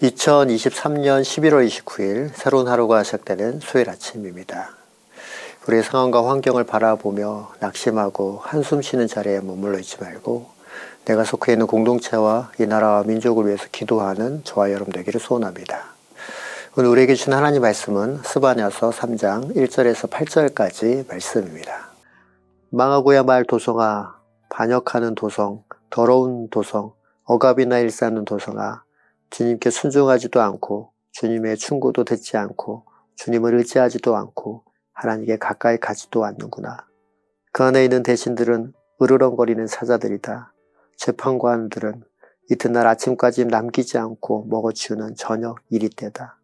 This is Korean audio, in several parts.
2023년 11월 29일 새로운 하루가 시작되는 수요일 아침입니다. 우리의 상황과 환경을 바라보며 낙심하고 한숨 쉬는 자리에 머물러 있지 말고 내가 속해 있는 공동체와 이 나라와 민족을 위해서 기도하는 저와 여러분 되기를 소원합니다. 오늘 우리에게 주신 하나님 말씀은 스바냐서 3장 1절에서 8절까지 말씀입니다. 망하고야 말 도성아, 반역하는 도성, 더러운 도성, 억압이나 일삼는 도성아, 주님께 순종하지도 않고 주님의 충고도 듣지 않고 주님을 의지하지도 않고 하나님께 가까이 가지도 않는구나. 그 안에 있는 대신들은 으르렁거리는 사자들이다. 재판관들은 이튿날 아침까지 남기지 않고 먹어치우는 저녁 이리 때다.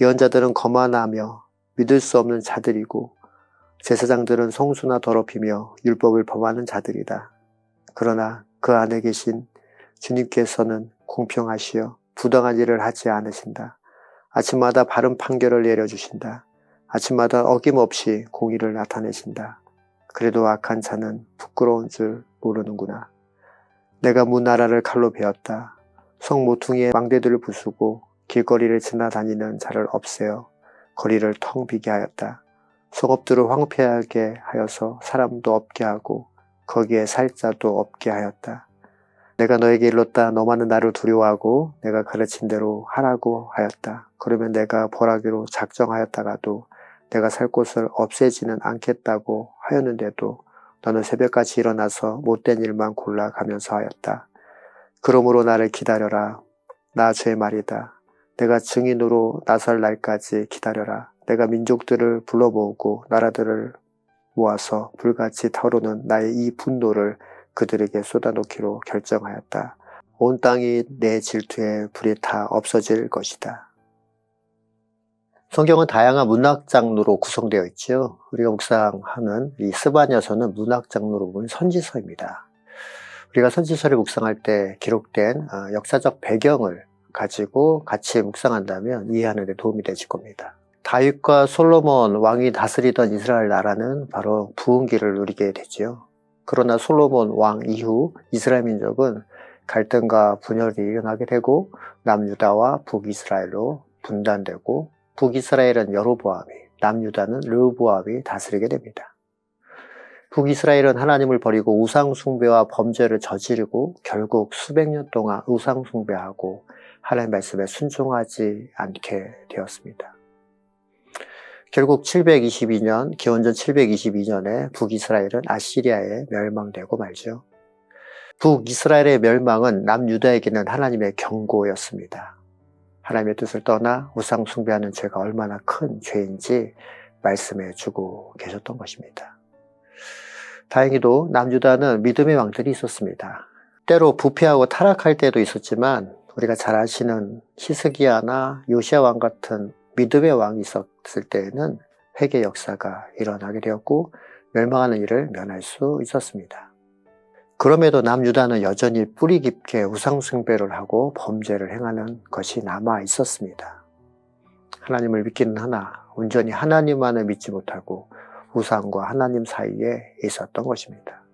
예언자들은 거만하며 믿을 수 없는 자들이고 제사장들은 성수나 더럽히며 율법을 범하는 자들이다. 그러나 그 안에 계신 주님께서는 공평하시어 부당한 일을 하지 않으신다. 아침마다 바른 판결을 내려주신다. 아침마다 어김없이 공의를 나타내신다. 그래도 악한 자는 부끄러운 줄 모르는구나. 내가 문나라를 칼로 베었다. 성 모퉁이의 망대들을 부수고 길거리를 지나다니는 자를 없애어 거리를 텅 비게 하였다. 성읍들을 황폐하게 하여서 사람도 없게 하고 거기에 살 자도 없게 하였다. 내가 너에게 일렀다. 너만은 나를 두려워하고 내가 가르친 대로 하라고 하였다. 그러면 내가 벌하기로 작정하였다가도 내가 살 곳을 없애지는 않겠다고 하였는데도 너는 새벽까지 일어나서 못된 일만 골라가면서 하였다. 그러므로 나를 기다려라. 나 죄의 말이다. 내가 증인으로 나설 날까지 기다려라. 내가 민족들을 불러 모으고 나라들을 모아서 불같이 타오르는 나의 이 분노를 그들에게 쏟아놓기로 결정하였다. 온 땅이 내 질투에 불이 타 없어질 것이다. 성경은 다양한 문학 장르로 구성되어 있죠. 우리가 묵상하는 이 스바냐서는 문학 장르로 보면 선지서입니다. 우리가 선지서를 묵상할 때 기록된 어, 역사적 배경을 가지고 같이 묵상한다면 이해하는 데 도움이 되실 겁니다. 다윗과 솔로몬 왕이 다스리던 이스라엘 나라는 바로 부흥기를 누리게 되지요. 그러나 솔로몬 왕 이후 이스라엘 민족은 갈등과 분열이 일어나게 되고 남유다와 북이스라엘로 분단되고 북이스라엘은 여로보암이 남유다는 르보암이 다스리게 됩니다. 북이스라엘은 하나님을 버리고 우상 숭배와 범죄를 저지르고 결국 수백 년 동안 우상 숭배하고 하나님 말씀에 순종하지 않게 되었습니다. 결국 722년, 기원전 722년에 북이스라엘은 아시리아에 멸망되고 말죠. 북이스라엘의 멸망은 남유다에게는 하나님의 경고였습니다. 하나님의 뜻을 떠나 우상 숭배하는 죄가 얼마나 큰 죄인지 말씀해 주고 계셨던 것입니다. 다행히도 남유다는 믿음의 왕들이 있었습니다. 때로 부패하고 타락할 때도 있었지만 우리가 잘 아시는 히스기야나 요시아 왕 같은 믿음의 왕이 있었을 때에는 회개 역사가 일어나게 되었고 멸망하는 일을 면할 수 있었습니다. 그럼에도 남유다는 여전히 뿌리 깊게 우상숭배를 하고 범죄를 행하는 것이 남아 있었습니다. 하나님을 믿기는 하나 온전히 하나님만을 믿지 못하고 우상과 하나님 사이에 있었던 것입니다.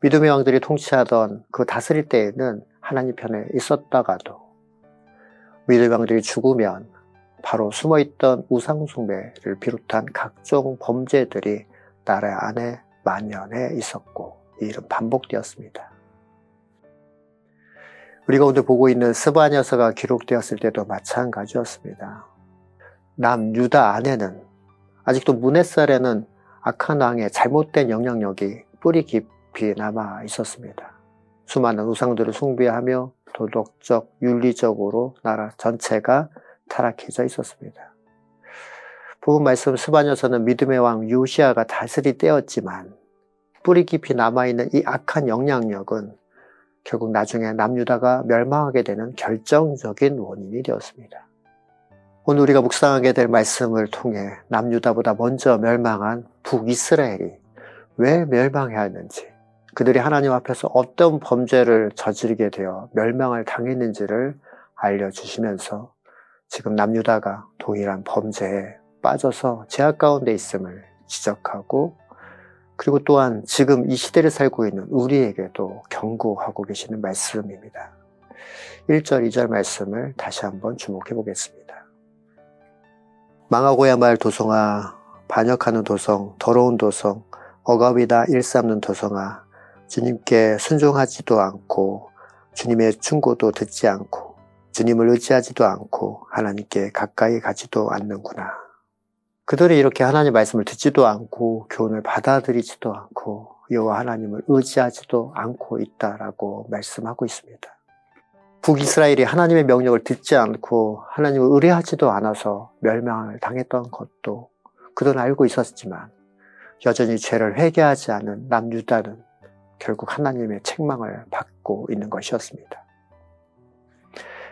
믿음의 왕들이 통치하던 그 다스릴 때에는 하나님 편에 있었다가도 믿음의 왕들이 죽으면 바로 숨어있던 우상숭배를 비롯한 각종 범죄들이 나라 안에 만연해 있었고 이 일은 반복되었습니다. 우리가 오늘 보고 있는 스바냐 서가 기록되었을 때도 마찬가지였습니다. 남유다 안에는 아직도 문햇살에는 악한 왕의 잘못된 영향력이 뿌리 깊이 남아 있었습니다. 수많은 우상들을 숭배하며 도덕적, 윤리적으로 나라 전체가 타락해져 있었습니다. 복음 말씀 스바녀서는 믿음의 왕 요시아가 다스릴 때였지만 뿌리 깊이 남아있는 이 악한 영향력은 결국 나중에 남유다가 멸망하게 되는 결정적인 원인이 되었습니다. 오늘 우리가 묵상하게 될 말씀을 통해 남유다보다 먼저 멸망한 북이스라엘이 왜 멸망해야 하는지, 그들이 하나님 앞에서 어떤 범죄를 저지르게 되어 멸망을 당했는지를 알려주시면서 지금 남유다가 동일한 범죄에 빠져서 제약 가운데 있음을 지적하고 그리고 또한 지금 이 시대를 살고 있는 우리에게도 경고하고 계시는 말씀입니다. 1절, 2절 말씀을 다시 한번 주목해 보겠습니다. 망하고야 말 도성아, 반역하는 도성, 더러운 도성, 억압이다 일삼는 도성아, 주님께 순종하지도 않고, 주님의 충고도 듣지 않고, 주님을 의지하지도 않고, 하나님께 가까이 가지도 않는구나. 그들이 이렇게 하나님 말씀을 듣지도 않고, 교훈을 받아들이지도 않고, 여호와 하나님을 의지하지도 않고 있다라고 말씀하고 있습니다. 북이스라엘이 하나님의 명령을 듣지 않고 하나님을 의뢰하지도 않아서 멸망을 당했던 것도 그들은 알고 있었지만 여전히 죄를 회개하지 않은 남유다는 결국 하나님의 책망을 받고 있는 것이었습니다.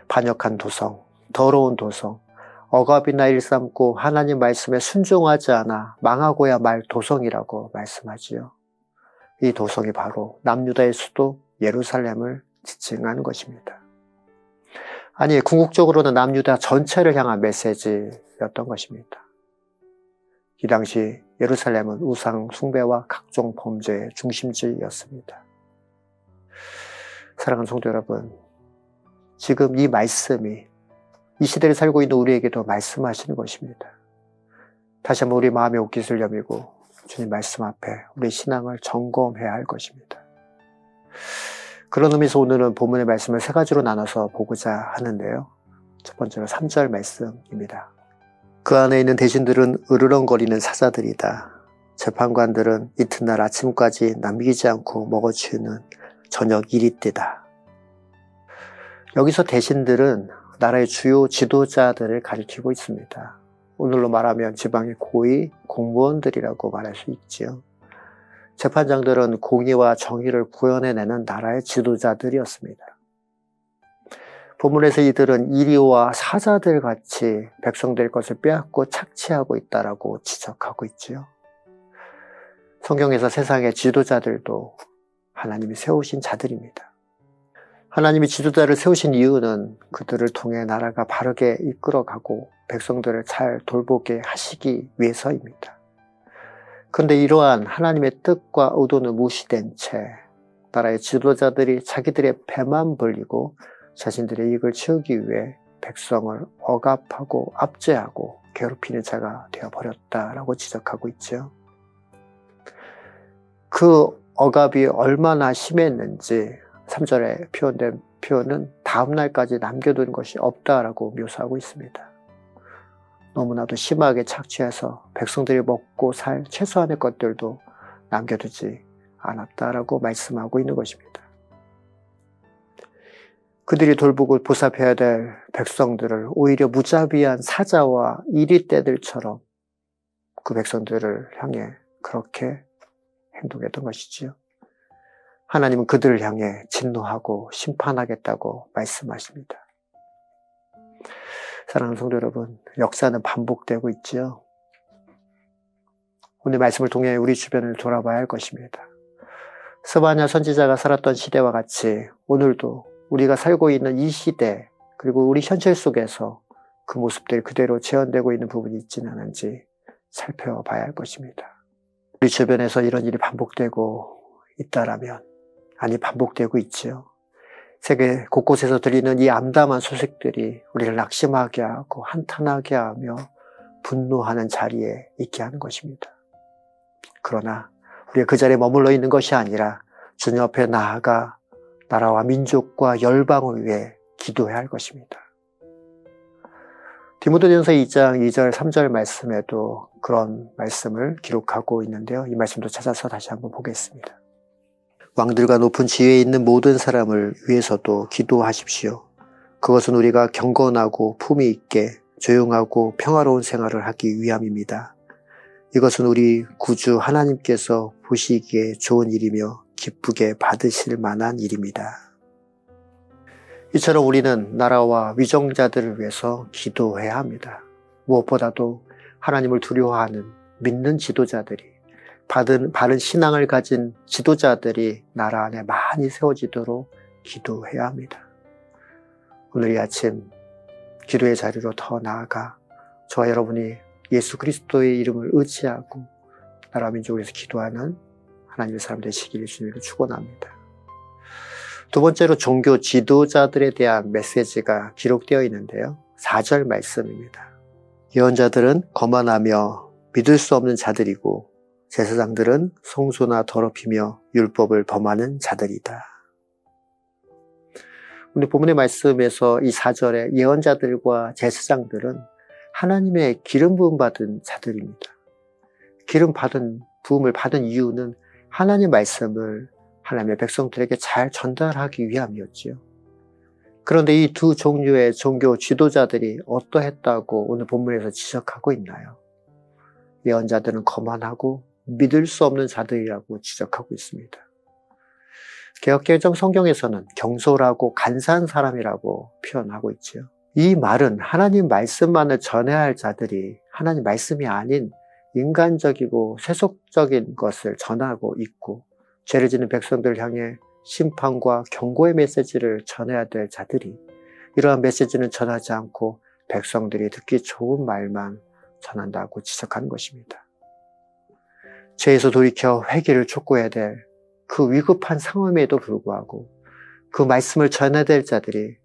반역한 도성, 더러운 도성, 억압이나 일삼고 하나님 말씀에 순종하지 않아 망하고야 말 도성이라고 말씀하지요. 이 도성이 바로 남유다의 수도 예루살렘을 지칭하는 것입니다. 아니, 궁극적으로는 남유다 전체를 향한 메시지였던 것입니다. 이 당시 예루살렘은 우상 숭배와 각종 범죄의 중심지였습니다. 사랑하는 성도 여러분, 지금 이 말씀이 이 시대를 살고 있는 우리에게도 말씀하시는 것입니다. 다시 한번 우리 마음의 옷깃을 여미고 주님 말씀 앞에 우리 신앙을 점검해야 할 것입니다. 그런 의미에서 오늘은 본문의 말씀을 세 가지로 나눠서 보고자 하는데요. 첫 번째로 3절 말씀입니다. 그 안에 있는 대신들은 으르렁거리는 사자들이다. 재판관들은 이튿날 아침까지 남기지 않고 먹어치우는 저녁 이리때다. 여기서 대신들은 나라의 주요 지도자들을 가리키고 있습니다. 오늘로 말하면 지방의 고위 공무원들이라고 말할 수 있지요. 재판장들은 공의와 정의를 구현해내는 나라의 지도자들이었습니다. 본문에서 이들은 이리와 사자들 같이 백성될 것을 빼앗고 착취하고 있다라고 지적하고 있지요. 성경에서 세상의 지도자들도 하나님이 세우신 자들입니다. 하나님이 지도자를 세우신 이유는 그들을 통해 나라가 바르게 이끌어가고 백성들을 잘 돌보게 하시기 위해서입니다. 그런데 이러한 하나님의 뜻과 의도는 무시된 채 나라의 지도자들이 자기들의 배만 벌리고 자신들의 이익을 채우기 위해 백성을 억압하고 압제하고 괴롭히는 자가 되어버렸다라고 지적하고 있죠. 그 억압이 얼마나 심했는지 3절에 표현된 표현은 다음 날까지 남겨둔 것이 없다라고 묘사하고 있습니다. 너무나도 심하게 착취해서 백성들이 먹고 살 최소한의 것들도 남겨두지 않았다라고 말씀하고 있는 것입니다. 그들이 돌보고 보살펴야 될 백성들을 오히려 무자비한 사자와 이리떼들처럼 그 백성들을 향해 그렇게 행동했던 것이지요. 하나님은 그들을 향해 진노하고 심판하겠다고 말씀하십니다. 사랑하는 성도 여러분, 역사는 반복되고 있지요. 오늘 말씀을 통해 우리 주변을 돌아봐야 할 것입니다. 스바냐 선지자가 살았던 시대와 같이 오늘도 우리가 살고 있는 이 시대 그리고 우리 현실 속에서 그 모습들이 그대로 재현되고 있는 부분이 있지는 않은지 살펴봐야 할 것입니다. 우리 주변에서 이런 일이 반복되고 있다라면 아니 반복되고 있지요. 세계 곳곳에서 들리는 이 암담한 소식들이 우리를 낙심하게 하고 한탄하게 하며 분노하는 자리에 있게 하는 것입니다. 그러나 우리가 그 자리에 머물러 있는 것이 아니라 주님 앞에 나아가 나라와 민족과 열방을 위해 기도해야 할 것입니다. 디모데전서 2장 2절 3절 말씀에도 그런 말씀을 기록하고 있는데요. 이 말씀도 찾아서 다시 한번 보겠습니다. 왕들과 높은 지위에 있는 모든 사람을 위해서도 기도하십시오. 그것은 우리가 경건하고 품위 있게 조용하고 평화로운 생활을 하기 위함입니다. 이것은 우리 구주 하나님께서 보시기에 좋은 일이며 기쁘게 받으실 만한 일입니다. 이처럼 우리는 나라와 위정자들을 위해서 기도해야 합니다. 무엇보다도 하나님을 두려워하는 믿는 지도자들이 받은 바른 신앙을 가진 지도자들이 나라 안에 많이 세워지도록 기도해야 합니다. 오늘 이 아침 기도의 자리로 더 나아가 저와 여러분이 예수 그리스도의 이름을 의지하고 나라 민족에서 기도하는 하나님의 사람 되시기를 주님으로 축원합니다. 두 번째로 종교 지도자들에 대한 메시지가 기록되어 있는데요. 4절 말씀입니다. 예언자들은 거만하며 믿을 수 없는 자들이고 제사장들은 송수나 더럽히며 율법을 범하는 자들이다. 오늘 본문의 말씀에서 이 4절에 예언자들과 제사장들은 하나님의 기름 부음 받은 자들입니다. 기름 받은 부음을 받은 이유는 하나님의 말씀을 하나님의 백성들에게 잘 전달하기 위함이었지요. 그런데 이 두 종류의 종교 지도자들이 어떠했다고 오늘 본문에서 지적하고 있나요? 예언자들은 거만하고 믿을 수 없는 자들이라고 지적하고 있습니다. 개혁개정 성경에서는 경솔하고 간사한 사람이라고 표현하고 있지요. 이 말은 하나님 말씀만을 전해야 할 자들이 하나님 말씀이 아닌 인간적이고 세속적인 것을 전하고 있고 죄를 짓는 백성들을 향해 심판과 경고의 메시지를 전해야 될 자들이 이러한 메시지는 전하지 않고 백성들이 듣기 좋은 말만 전한다고 지적하는 것입니다. 죄에서 돌이켜 회개를 촉구해야 될 그 위급한 상황에도 불구하고 그 말씀을 전해야 될 자들이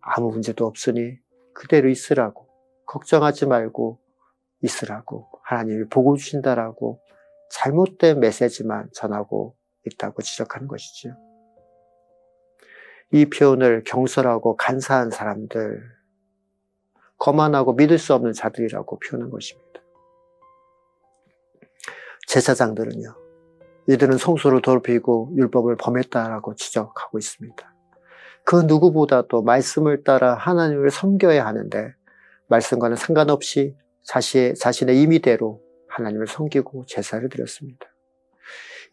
아무 문제도 없으니 그대로 있으라고 걱정하지 말고 있으라고 하나님이 보고 주신다라고 잘못된 메시지만 전하고 있다고 지적하는 것이지요. 이 표현을 경솔하고 간사한 사람들, 거만하고 믿을 수 없는 자들이라고 표현한 것입니다. 제사장들은요, 이들은 성소를 더럽히고 율법을 범했다라고 지적하고 있습니다. 그 누구보다도 말씀을 따라 하나님을 섬겨야 하는데, 말씀과는 상관없이 자신, 자신의 임의대로 하나님을 섬기고 제사를 드렸습니다.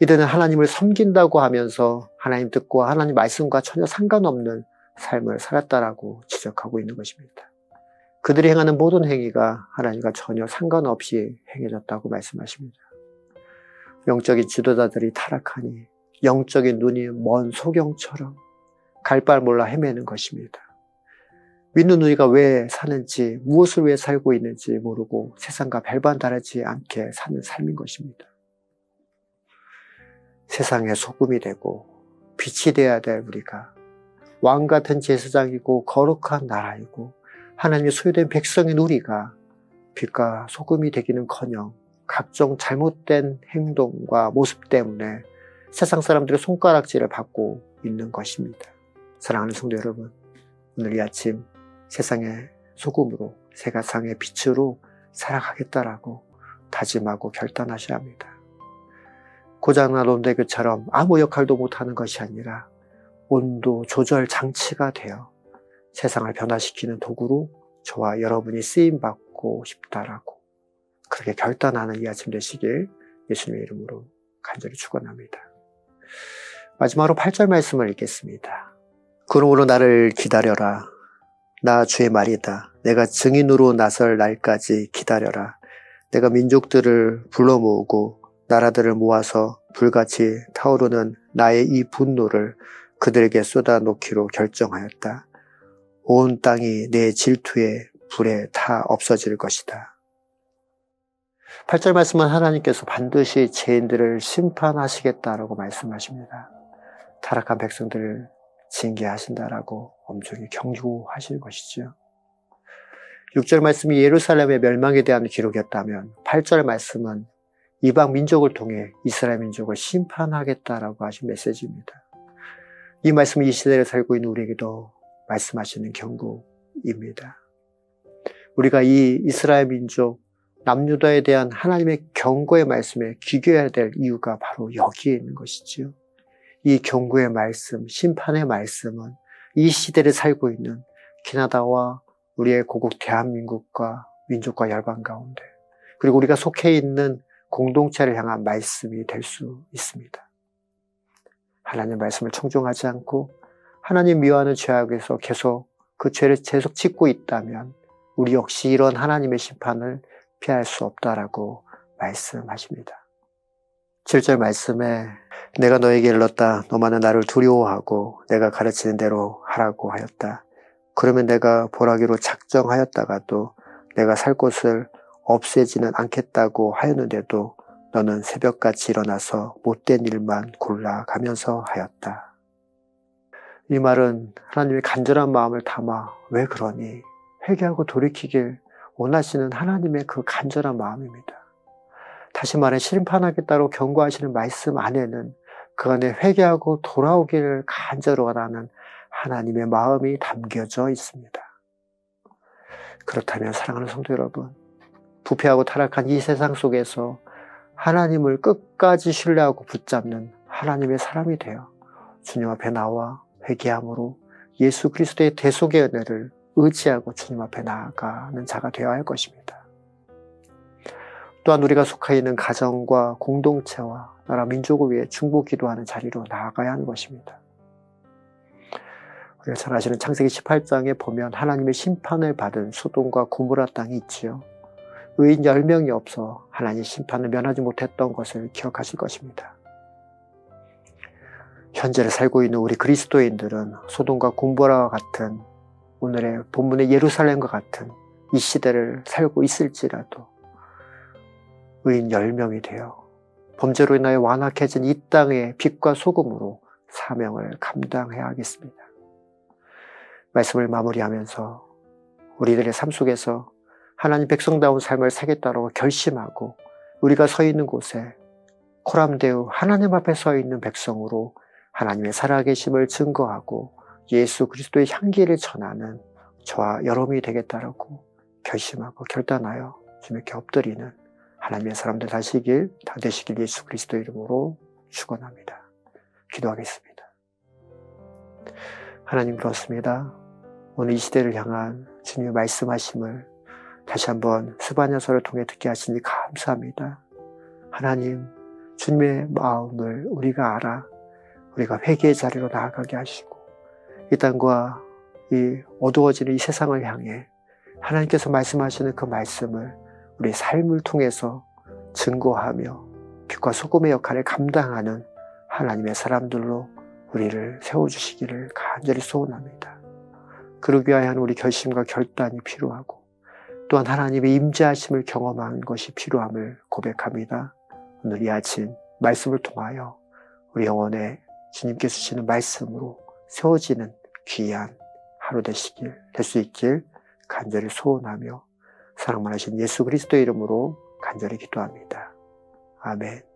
이들은 하나님을 섬긴다고 하면서 하나님 뜻과 하나님 말씀과 전혀 상관없는 삶을 살았다라고 지적하고 있는 것입니다. 그들이 행하는 모든 행위가 하나님과 전혀 상관없이 행해졌다고 말씀하십니다. 영적인 지도자들이 타락하니 영적인 눈이 먼 소경처럼 갈발 몰라 헤매는 것입니다. 믿는 우리가 왜 사는지, 무엇을 왜 살고 있는지 모르고 세상과 별반 다르지 않게 사는 삶인 것입니다. 세상의 소금이 되고 빛이 되어야 될 우리가 왕 같은 제사장이고 거룩한 나라이고 하나님의 소유된 백성인 우리가 빛과 소금이 되기는커녕 각종 잘못된 행동과 모습 때문에 세상 사람들의 손가락질을 받고 있는 것입니다. 사랑하는 성도 여러분, 오늘 이 아침 세상의 소금으로 세가상의 빛으로 살아가겠다라고 다짐하고 결단하셔야 합니다. 고장난 온대교처럼 아무 역할도 못하는 것이 아니라 온도 조절 장치가 되어 세상을 변화시키는 도구로 저와 여러분이 쓰임받고 싶다라고 그렇게 결단하는 이 아침 되시길 예수님의 이름으로 간절히 축원합니다. 마지막으로 8절 말씀을 읽겠습니다. 그러므로 나를 기다려라. 나 주의 말이다. 내가 증인으로 나설 날까지 기다려라. 내가 민족들을 불러 모으고 나라들을 모아서 불같이 타오르는 나의 이 분노를 그들에게 쏟아 놓기로 결정하였다. 온 땅이 내 질투에 불에 타 없어질 것이다. 8절 말씀은 하나님께서 반드시 죄인들을 심판하시겠다라고 말씀하십니다. 타락한 백성들을 징계하신다라고 엄중히 경고하실 것이죠. 6절 말씀이 예루살렘의 멸망에 대한 기록이었다면 8절 말씀은 이방 민족을 통해 이스라엘 민족을 심판하겠다라고 하신 메시지입니다. 이 말씀은 이 시대를 살고 있는 우리에게도 말씀하시는 경고입니다. 우리가 이 이스라엘 민족 남유다에 대한 하나님의 경고의 말씀에 기교해야 될 이유가 바로 여기에 있는 것이지요. 이 경고의 말씀, 심판의 말씀은 이 시대를 살고 있는 캐나다와 우리의 고국 대한민국과 민족과 열방 가운데 그리고 우리가 속해 있는 공동체를 향한 말씀이 될 수 있습니다. 하나님 말씀을 청종하지 않고 하나님 미워하는 죄악에서 계속 그 죄를 계속 짓고 있다면 우리 역시 이런 하나님의 심판을 피할 수 없다라고 말씀하십니다. 7절 말씀에 내가 너에게 일렀다. 너만은 나를 두려워하고 내가 가르치는 대로 하라고 하였다. 그러면 내가 보라기로 작정하였다가도 내가 살 곳을 없애지는 않겠다고 하였는데도 너는 새벽같이 일어나서 못된 일만 골라가면서 하였다. 이 말은 하나님의 간절한 마음을 담아 왜 그러니 회개하고 돌이키길 원하시는 하나님의 그 간절한 마음입니다. 다시 말해 심판하겠다고 경고하시는 말씀 안에는 그 안에 회개하고 돌아오기를 간절히 원하는 하나님의 마음이 담겨져 있습니다. 그렇다면 사랑하는 성도 여러분, 부패하고 타락한 이 세상 속에서 하나님을 끝까지 신뢰하고 붙잡는 하나님의 사람이 되어 주님 앞에 나와 회개함으로 예수 그리스도의 대속의 은혜를 의지하고 주님 앞에 나아가는 자가 되어야 할 것입니다. 또한 우리가 속해 있는 가정과 공동체와 나라 민족을 위해 중보 기도하는 자리로 나아가야 하는 것입니다. 우리가 잘 아시는 창세기 18장에 보면 하나님의 심판을 받은 소돔과 고모라 땅이 있지요. 의인 10명이 없어 하나님 심판을 면하지 못했던 것을 기억하실 것입니다. 현재를 살고 있는 우리 그리스도인들은 소돔과 곰보라와 같은 오늘의 본문의 예루살렘과 같은 이 시대를 살고 있을지라도 의인 10명이 되어 범죄로 인하여 완악해진 이 땅의 빛과 소금으로 사명을 감당해야 하겠습니다. 말씀을 마무리하면서 우리들의 삶 속에서 하나님 백성다운 삶을 살겠다고 결심하고 우리가 서 있는 곳에 코람데우 하나님 앞에 서 있는 백성으로 하나님의 살아계심을 증거하고 예수 그리스도의 향기를 전하는 저와 여러분이 되겠다라고 결심하고 결단하여 주님께 엎드리는 하나님의 사람들 다시길 다 되시길 예수 그리스도 이름으로 축원합니다. 기도하겠습니다. 하나님 그렇습니다. 오늘 이 시대를 향한 주님의 말씀하심을 다시 한번 스바냐서를 통해 듣게 하시니 감사합니다. 하나님, 주님의 마음을 우리가 알아 우리가 회개의 자리로 나아가게 하시고 이 땅과 이 어두워지는 이 세상을 향해 하나님께서 말씀하시는 그 말씀을 우리 삶을 통해서 증거하며 빛과 소금의 역할을 감당하는 하나님의 사람들로 우리를 세워주시기를 간절히 소원합니다. 그러기 위한 우리 결심과 결단이 필요하고 또한 하나님의 임재하심을 경험하는 것이 필요함을 고백합니다. 오늘 이 아침 말씀을 통하여 우리 영혼에 주님께 주시는 말씀으로 세워지는 귀한 하루 되시길 될 수 있길 간절히 소원하며 사랑만 하신 예수 그리스도 이름으로 간절히 기도합니다. 아멘.